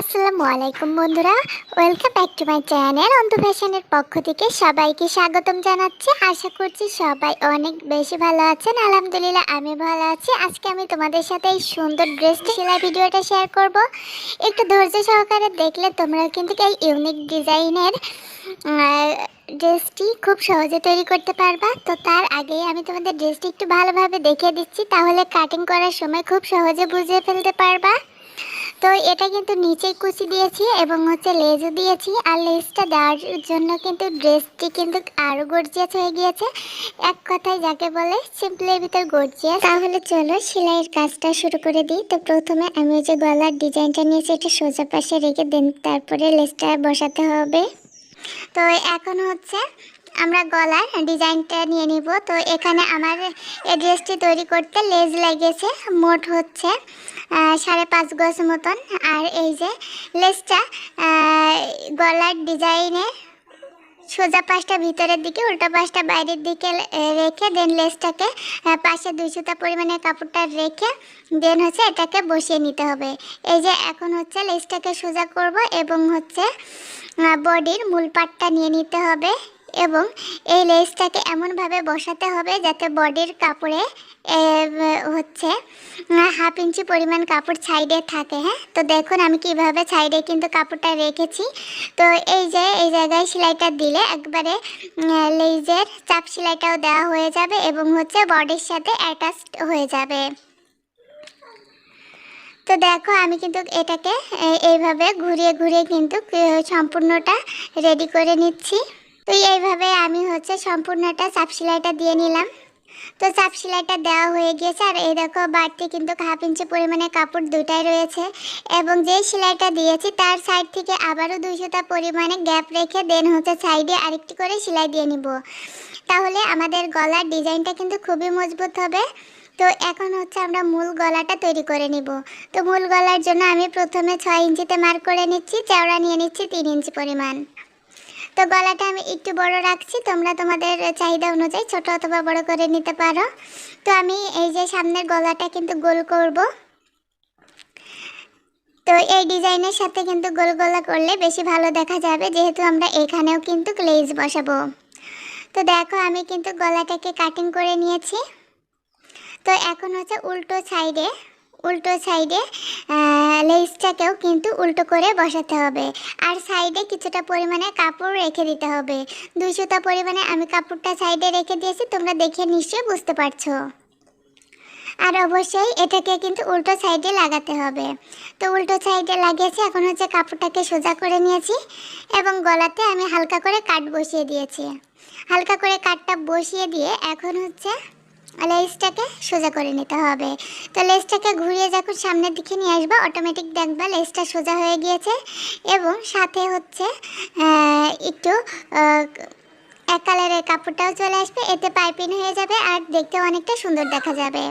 আসসালামু আলাইকুম বন্ধুরা। Welcome back to my channel Antu ফ্যাশনের পক্ষ থেকে সবাইকে স্বাগতম জানাচ্ছি। আশা করছি সবাই অনেক বেশি ভালো আছেন। আলহামদুলিল্লাহ, আমি ভালো আছি। আজকে আমি তোমাদের সাথে এই সুন্দর ড্রেসটি সেলাই ভিডিওটা শেয়ার করব। একটু ধৈর্য সহকারে দেখলে তোমরা কিন্তু এই ইউনিক ডিজাইনের ড্রেসটি খুব সহজে তৈরি করতে পারবা। তো তার আগেই আমি তোমাদের ড্রেসটি একটু ভালোভাবে দেখিয়ে দিচ্ছি। তাহলে কাটিং করার সময় খুব সহজে বুঝে ফেলতে পারবা। তো এটা কিন্তু নিচে কুচি দিয়েছি এবং হচ্ছে লেজও দিয়েছি আর লেজটা দেওয়ার জন্য কিন্তু ড্রেসটি কিন্তু আরও গর্জিয়াস হয়ে গিয়েছে। এক কথায় যাকে বলে সিম্পলের ভিতর গর্জিয়াস তাহলে চলো সেলাইয়ের কাজটা শুরু করে দিই। তো প্রথমে আমি যে গলার ডিজাইনটা নিয়েছি এটা সোজা পাশে রেখে দেন, তারপরে লেজটা বসাতে হবে। তো এখন হচ্ছে আমরা গলার ডিজাইনটা নিয়ে নিব। তো এখানে আমার ড্রেসটি তৈরি করতে লেজ লাগিয়েছে মোট হচ্ছে সাড়ে পাঁচ গজ মতন। আর এই যে লেজটা গলার ডিজাইনে সোজা পাশটা ভিতরের দিকে, উল্টো পাশটা বাইরের দিকে রেখে দেন লেসটাকে পাশে দুই সুতা পরিমাণে কাপড়টা রেখে দেন হচ্ছে এটাকে বসিয়ে নিতে হবে। এই যে এখন হচ্ছে লেসটাকে সোজা করব এবং হচ্ছে বডির মূল পাটটা নিয়ে নিতে হবে। এবং এই লেসটাকে এমনভাবে বসাতে হবে যাতে বডির কাপড়ে হচ্ছে হাফ ইঞ্চি পরিমাণ কাপড় সাইডে থাকে হ্যাঁ? তো দেখুন আমি কীভাবে সাইডে কিন্তু কাপড়টা রেখেছি। তো এই যে, এই জায়গায় সেলাইটা দিলে একবারে লেজের চাপ সেলাইটাও দেওয়া হয়ে যাবে এবং হচ্ছে বডির সাথে অ্যাটাচড হয়ে যাবে। তো দেখো আমি কিন্তু এটাকে এইভাবে ঘুরিয়ে ঘুরিয়ে কিন্তু সম্পূর্ণটা রেডি করে নিচ্ছি। তো এইভাবে আমি হচ্ছে সম্পূর্ণটা চাপ সেলাইটা দিয়ে নিলাম। তো চাপ সেলাইটা দেওয়া হয়ে গিয়েছে আর এই দেখো বাড়তি কিন্তু হাফ ইঞ্চি পরিমাণে কাপড় দুটাই রয়েছে এবং যে সেলাইটা দিয়েছি তার সাইড থেকে আবারও দুইশোটা পরিমাণে গ্যাপ রেখে দেন হচ্ছে সাইডে আরেকটি করে সেলাই দিয়ে নিব। তাহলে আমাদের গলার ডিজাইনটা কিন্তু খুবই মজবুত হবে। তো এখন হচ্ছে আমরা মূল গলাটা তৈরি করে নিব। তো মূল গলার জন্য আমি প্রথমে ছয় ইঞ্চিতে মার্ক করে নিচ্ছি, চওড়া নিয়ে নিচ্ছি তিন ইঞ্চি পরিমাণ। তো গলাটা আমি একটু বড় রাখছি, তোমরা তোমাদের চাহিদা অনুযায়ী ছোট অথবা বড় করে নিতে পারো। তো আমি এই যে সামনের গলাটা কিন্তু গোল করব। তো এই ডিজাইনের সাথে কিন্তু গোল গলা করলে বেশি ভালো দেখা যাবে, যেহেতু আমরা এখানেও কিন্তু লেজ বসাবো। তো দেখো, আমি কিন্তু গলাটাকে কাটিং করে নিয়েছি। তো এখন হচ্ছে উল্টো সাইডে উল্টো সাইডে লেসটাকেও কিন্তু উল্টো করে বসাতে হবে। আর সাইডে কিছুটা পরিমাণে কাপড় রেখে দিতে হবে। দুইশোটা পরিমাণে আমি কাপড়টা সাইডে রেখে দিয়েছি, তোমরা দেখে নিশ্চয়ই বুঝতে পারছ। আর অবশ্যই এটাকে কিন্তু উল্টো সাইডে লাগাতে হবে। তো উল্টো সাইডে লাগিয়েছি, এখন হচ্ছে কাপড়টাকে সোজা করে নিয়েছি এবং গলাতে আমি হালকা করে কাট বসিয়ে দিয়েছি। হালকা করে কাটটা বসিয়ে দিয়ে এখন হচ্ছে লেসটাকে সোজা করে নিতে হবে। তো লেসটাকে ঘুরিয়ে যখন সামনের দিকে নিয়ে আসব অটোমেটিক দেখবা লেসটা সোজা হয়ে গিয়েছে এবং সাথে হচ্ছে একটু এক কালারের কাপড়টাও চলে আসবে, এতে পাইপিং হয়ে যাবে আর দেখতে অনেকটা সুন্দর দেখা যাবে।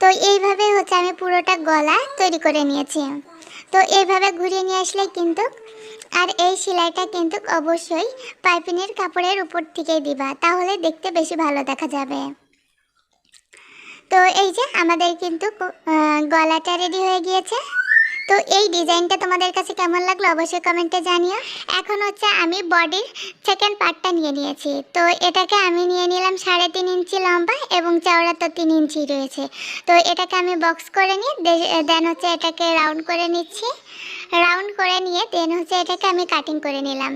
তো এইভাবে হচ্ছে আমি পুরোটা গলা তৈরি করে নিয়েছি। তো এইভাবে ঘুরিয়ে নিয়ে আসলে কিন্তু, আর এই সেলাইটা কিন্তু অবশ্যই পাইপিনের কাপড়ের উপর থেকেই দিবা, তাহলে দেখতে বেশি ভালো দেখা যাবে। তো এই যে আমাদের কিন্তু গলাটা রেডি হয়ে গিয়েছে। তো এই ডিজাইনটা তোমাদের কাছে কেমন লাগল অবশ্যই কমেন্টে জানিও। এখন হচ্ছে আমি বডির সেকেন্ড পার্টটা নিয়ে নিয়েছি। তো এটাকে আমি নিয়ে নিলাম সাড়ে তিন ইঞ্চি লম্বা এবং চওড়া তো তিন ইঞ্চি রয়েছে। তো এটাকে আমি বক্স করে নিয়ে দেন হচ্ছে এটাকে রাউন্ড করে নিচ্ছি। রাউন্ড করে নিয়ে দেন হচ্ছে এটাকে আমি কাটিং করে নিলাম।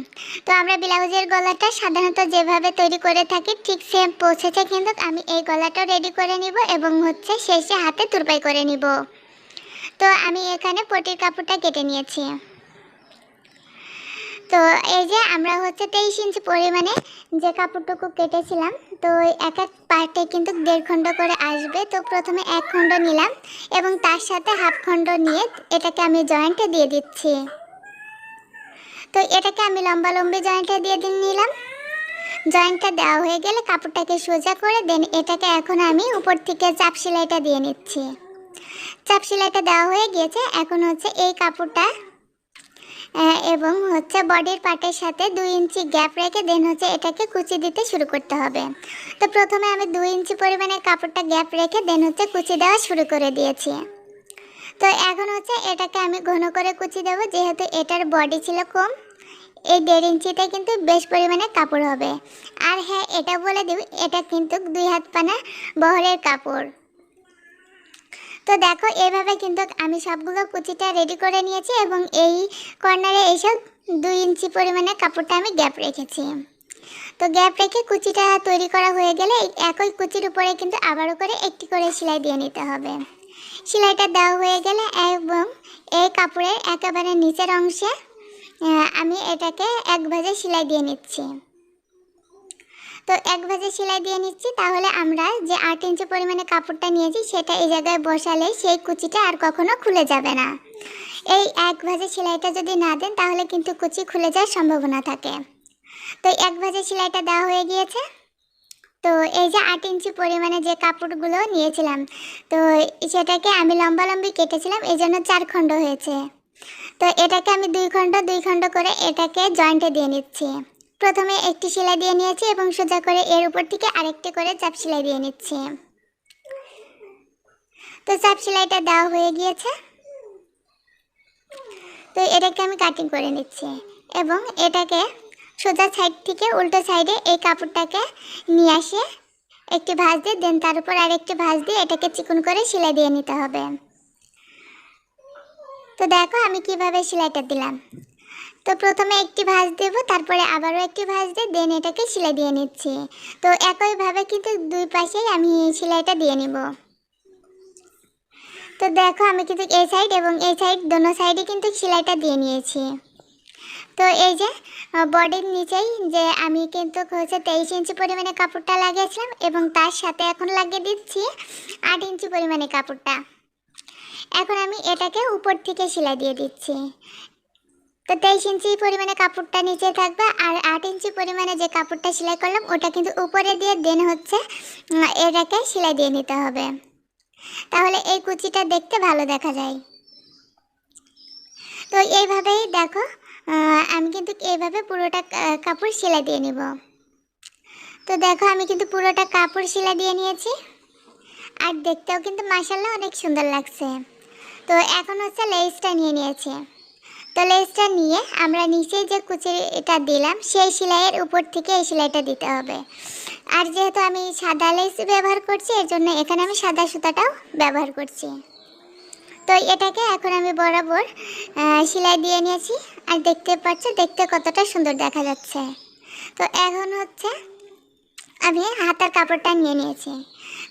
তো আমরা ব্লাউজের গলাটা সাধারণত যেভাবে তৈরি করে থাকি ঠিক সেম পৌঁছেছে কিন্তু আমি এই গলাটা রেডি করে নিব এবং হচ্ছে শেষে হাতে তুরপাই করে নিব। তো আমি এখানে পটির কাপড়টা কেটে নিয়েছি। তো এই যে আমরা হচ্ছে তেইশ ইঞ্চি পরিমাণে যে কাপড়টুকু কেটেছিলাম, তো এক এক পার্টে কিন্তু দেড় খণ্ড করে আসবে। তো প্রথমে এক খণ্ড নিলাম এবং তার সাথে হাফ খণ্ড নিয়ে এটাকে আমি জয়েন্টে দিয়ে দিচ্ছি। তো এটাকে আমি লম্বা লম্বি জয়েন্টে দিয়ে দিয়ে নিলাম। জয়েন্টটা দেওয়া হয়ে গেলে কাপড়টাকে সোজা করে দেন, এটাকে এখন আমি উপর থেকে চাপ সেলাইটা দিয়ে নিচ্ছি। চাপ সেলাইটা দেওয়া হয়ে গিয়েছে, এখন হচ্ছে এই কাপড়টা এবং হচ্ছে বডির পার্টের সাথে দুই ইঞ্চি গ্যাপ রেখে দেন হচ্ছে এটাকে কুচি দিতে শুরু করতে হবে। তো প্রথমে আমি দুই ইঞ্চি পরিমাণে কাপড়টা গ্যাপ রেখে দেন হচ্ছে কুচি দেওয়া শুরু করে দিয়েছি। তো এখন হচ্ছে এটাকে আমি ঘন করে কুচি দেবো, যেহেতু এটার বডি ছিল কম, এই দেড় ইঞ্চিতে কিন্তু বেশ পরিমাণে কাপড় হবে। আর হ্যাঁ এটা বলে দেব, এটা কিন্তু দুই হাত পানা বহরের কাপড়। তো দেখো, এভাবে কিন্তু আমি সবগুলো কুচিটা রেডি করে নিয়েছি এবং এই কর্নারে এইসব দুই ইঞ্চি পরিমাণে কাপড়টা আমি গ্যাপ রেখেছি। তো গ্যাপ রেখে কুচিটা তৈরি করা হয়ে গেলে একই কুচির উপরে কিন্তু আবারও করে একটি করে সেলাই দিয়ে নিতে হবে। সেলাইটা দেওয়া হয়ে গেলে এবং এই কাপড়ের একেবারে নিচের অংশে আমি এটাকে এক ভাজে সেলাই দিয়ে নিচ্ছি। তো এক ভাজে সেলাই দিয়ে নিচ্ছি, তাহলে আমরা যে আট ইঞ্চি পরিমাণে কাপড়টা নিয়েছি, সেটা এই জায়গায় বসালে সেই কুচিটা আর কখনো খুলে যাবে না। এই এক ভাজে সেলাইটা যদি না দেন, তাহলে কিন্তু কুচি খুলে যাওয়ার সম্ভাবনা থাকে। তো এক ভাজে সেলাইটা দেওয়া হয়ে গিয়েছে। তো এই যে আট ইঞ্চি পরিমাণে যে কাপড়গুলো নিয়েছিলাম, তো সেটাকে আমি লম্বা লম্বি কেটেছিলাম, এই জন্য চার খণ্ড হয়েছে। তো এটাকে আমি দুই খণ্ড দুই খণ্ড করে এটাকে জয়েন্টে দিয়ে নিচ্ছি। প্রথমে একটি সেলাই দিয়ে নিয়েছি এবং সোজা করে এর উপর থেকে আরেকটি করে চাপ সেলাই দিয়ে নিচ্ছি। তো চাপ সেলাইটা দেওয়া হয়ে গিয়েছে। তো এটাকে আমি কাটিং করে নিচ্ছি এবং এটাকে সোজা সাইড থেকে উল্টো সাইডে এই কাপড়টাকে নিয়ে আসে। একটি ভাঁজ দিয়ে দেন তার উপর আরেকটি ভাঁজ দিয়ে এটাকে চিকন করে সেলাই দিয়ে নিতে হবে। তো দেখো আমি কীভাবে সেলাইটা দিলাম। তো প্রথমে একটি ভাঁজ দেব, তারপরে আবারও একটি ভাঁজ দিয়ে, দেন এটাকে সেলাই দিয়ে নিচ্ছি। তো একইভাবে কিন্তু দুই পাশেই আমি সেলাইটা দিয়ে নিব। তো দেখো আমি কিন্তু এই সাইড এবং এই সাইড দোনো সাইডে কিন্তু সেলাইটা দিয়ে নিয়েছি। তো এই যে বডির নিচেই যে আমি কিন্তু হচ্ছে তেইশ ইঞ্চি পরিমাণে কাপড়টা লাগিয়েছিলাম এবং তার সাথে এখন লাগিয়ে দিচ্ছি আট ইঞ্চি পরিমাণে কাপড়টা। এখন আমি এটাকে উপর থেকে সেলাই দিয়ে দিচ্ছি। তো তেইশ ইঞ্চি পরিমাণে কাপড়টা নিচে থাকবে আর আট ইঞ্চি পরিমাণে যে কাপড়টা সেলাই করলাম, ওটা কিন্তু উপরে দিয়ে দেন হচ্ছে এটাকে সেলাই দিয়ে নিতে হবে। তাহলে এই কুচিটা দেখতে ভালো দেখা যায়। তো এইভাবেই দেখো আমি কিন্তু এইভাবে পুরোটা কাপড় সেলাই দিয়ে নিব। তো দেখো, আমি কিন্তু পুরোটা কাপড় সেলাই দিয়ে নিয়েছি। আর দেখতেও কিন্তু মাসাল্লাহ অনেক সুন্দর লাগছে। তো এখন হচ্ছে লেসটা নিয়ে নিয়েছি। তো লেসটা নিয়ে আমরা নিচে যে কুচিটা দিলাম, সেই সেলাইয়ের উপর থেকে এই সেলাইটা দিতে হবে। আর যেহেতু আমি সাদা লেস ব্যবহার করছি, এর জন্য এখানে আমি সাদা সুতাটাও ব্যবহার করছি। তো এটাকে এখন আমি বরাবর সেলাই দিয়ে নিয়েছি। আর দেখতে পাচ্ছ, দেখতে কতটা সুন্দর দেখা যাচ্ছে। তো এখন হচ্ছে আমি হাতার কাপড়টা নিয়ে নিয়েছি।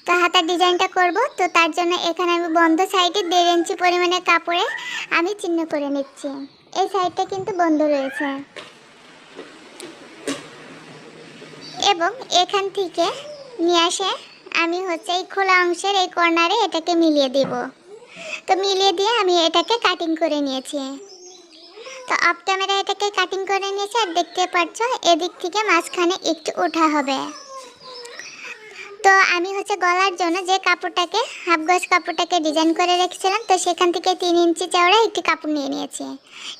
তো হাতার ডিজাইনটা করব। তো তার জন্য এখানে আমি বন্ধ সাইডে দেড় ইঞ্চি পরিমাণে কাপড়ে আমি চিহ্ন করে নিচ্ছি। এই সাইডটা কিন্তু বন্ধ রয়েছে। এবং এখান থেকে নিয়ে আসে আমি হচ্ছে এই খোলা অংশের এই কর্নারে এটাকে মিলিয়ে দেব। তো মিলিয়ে দিয়ে আমি এটাকে কাটিং করে নিয়েছি। তো অফ ক্যামেরা এটাকে কাটিং করে নিয়েছি আর দেখতে পাচ্ছ এদিক থেকে মাঝখানে একটু ওঠা হবে। তো আমি হচ্ছে গলার জন্য যে কাপড়টাকে, হাফ গজ কাপড়টাকে ডিজাইন করে রেখেছিলাম, তো সেখান থেকে তিন ইঞ্চি চওড়া একটি কাপড় নিয়ে নিয়েছি।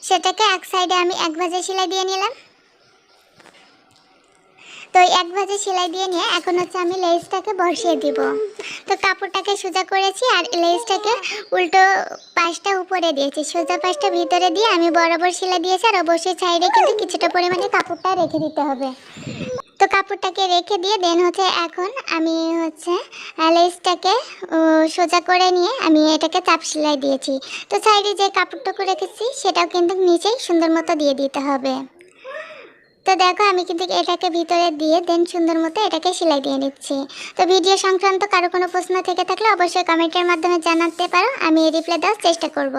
সেটাকে এক সাইডে আমি এক ভাজে সেলাই দিয়ে নিলাম। তো এক ভাজে সেলাই দিয়ে নিয়ে এখন হচ্ছে আমি লেসটাকে বসিয়ে দিব। তো কাপড়টাকে সোজা করেছি আর লেসটাকে উল্টো পাশটা উপরে দিয়েছি। সোজা পাশটা ভিতরে দিয়ে আমি বরাবর সেলাই দিয়েছি আর অবশ্যই সাইডে কিন্তু কিছুটা পরিমাণে কাপড়টা রেখে দিতে হবে। তো কাপড়টাকে রেখে দিয়ে দেন হচ্ছে এখন আমি হচ্ছে লেসটাকে সোজা করে নিয়ে আমি এটাকে চাপ সেলাই দিয়েছি। তো সাইডে যে কাপড়টুকু রেখেছি, সেটাও কিন্তু নিচেই সুন্দর মতো দিয়ে দিতে হবে। তো দেখো আমি কিন্তু এটাকে ভিতরে দিয়ে দেন সুন্দর মতো এটাকে সেলাই দিয়ে নিচ্ছি। তো ভিডিও সংক্রান্ত কারও কোনো প্রশ্ন থেকে থাকলে অবশ্যই কমেন্টের মাধ্যমে জানাতে পারো, আমি রিপ্লাই দেওয়ার চেষ্টা করব।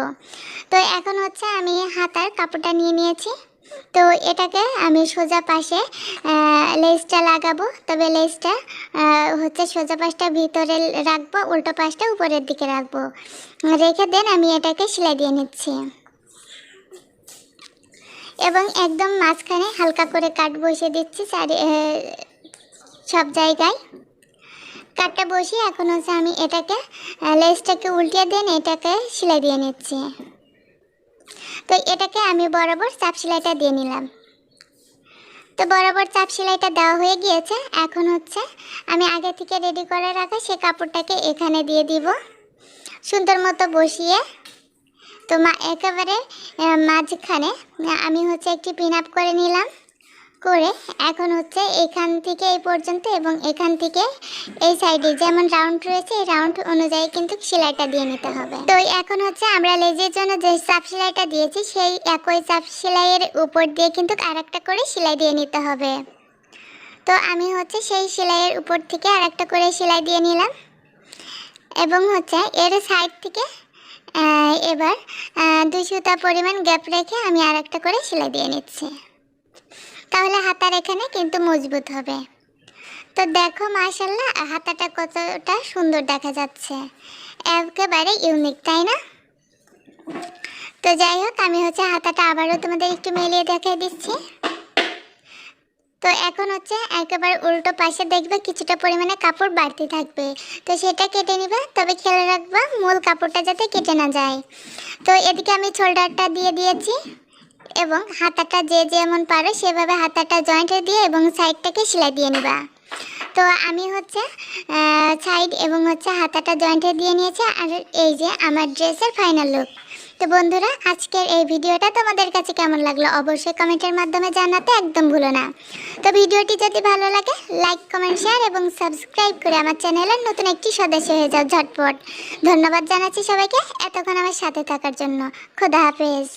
তো এখন হচ্ছে আমি হাতার কাপড়টা নিয়ে নিয়েছি। তো এটাকে আমি সোজা পাশে লেসটা লাগাবো। তবে লেসটা হচ্ছে সোজা পাশটা ভিতরে রাখব, উল্টো পাশটা উপরের দিকে রাখব। রেখে দেন, আমি এটাকে সেলাই দিয়ে নিচ্ছি। এবং একদম মাঝখানে হালকা করে কাট বসিয়ে দিচ্ছি চারি সব জায়গায়। কাটটা বসিয়ে এখন হচ্ছে আমি এটাকে লেসটাকে উল্টিয়ে দেন, এটাকে সেলাই দিয়ে নিচ্ছি। তো এটাকে আমি বরাবর চাপ সেলাইটা দিয়ে নিলাম। তো বরাবর চাপ সেলাইটা দেওয়া হয়ে গিয়েছে। এখন হচ্ছে আমি আগে থেকে রেডি করে রাখা সে কাপড়টাকে এখানে দিয়ে দিব। সুন্দর মতো বসিয়ে তো মা একেবারে মাঝখানে আমি হচ্ছে একটি পিন আপ করে নিলাম। করে এখন হচ্ছে এখান থেকে এই পর্যন্ত এবং এখান থেকে এই সাইডে যেমন রাউন্ড রয়েছে, এই রাউন্ড অনুযায়ী কিন্তু সেলাইটা দিয়ে নিতে হবে। তো এখন হচ্ছে আমরা লেজের জন্য যে চাপ সেলাইটা দিয়েছি, সেই একই চাপ সেলাইয়ের উপর দিয়ে কিন্তু আরেকটা করে সেলাই দিয়ে নিতে হবে। তো আমি হচ্ছে সেই সেলাইয়ের উপর থেকে আরেকটা করে সেলাই দিয়ে নিলাম। এবং হচ্ছে এর সাইড থেকে এবার দুই সুতা পরিমাণ গ্যাপ রেখে আমি আরেকটা করে সেলাই দিয়ে নিচ্ছি। তাহলে হাতার এখানে কিন্তু মজবুত হবে। তো দেখো মাশাল্লাহ হাতাটা কতটা সুন্দর দেখা যাচ্ছে। একেবারে ইউনিক তাই না? তো যাই হোক, আমি হচ্ছে হাতাটা আবারও তোমাদের একটু মেলিয়ে দেখাই দিচ্ছি। তো এখন হচ্ছে একেবারে উল্টো পাশে দেখবে কিছুটা পরিমাণে কাপড় বাড়তি থাকবে। তো সেটা কেটে নিবে, তবে খেয়াল রাখবা মূল কাপড়টা যাতে কেটে না যায়। তো এদিকে আমি শোল্ডারটা দিয়ে দিয়েছি। এবং হাতাটা যে যেমন পারো সেভাবে হাতাটা জয়েন্টে দিয়ে এবং সাইডটাকে সেলাই দিয়ে নিবা। তো আমি হচ্ছে সাইড এবং হচ্ছে হাতাটা জয়েন্টে দিয়ে নিয়েছি আর এই যে আমার ড্রেসের ফাইনাল লুক তো বন্ধুরা, আজকের এই ভিডিওটা তোমাদের কাছে কেমন লাগল অবশ্যই কমেন্টের মাধ্যমে জানাতে একদম ভুলো না। তো ভিডিওটি যদি ভালো লাগে লাইক কমেন্ট শেয়ার এবং সাবস্ক্রাইব করে আমার চ্যানেলের নতুন একটি সদস্য হয়ে যাও ঝটপট। ধন্যবাদ জানাচ্ছি সবাইকে এতক্ষণ আমার সাথে থাকার জন্য। খোদা হাফেজ।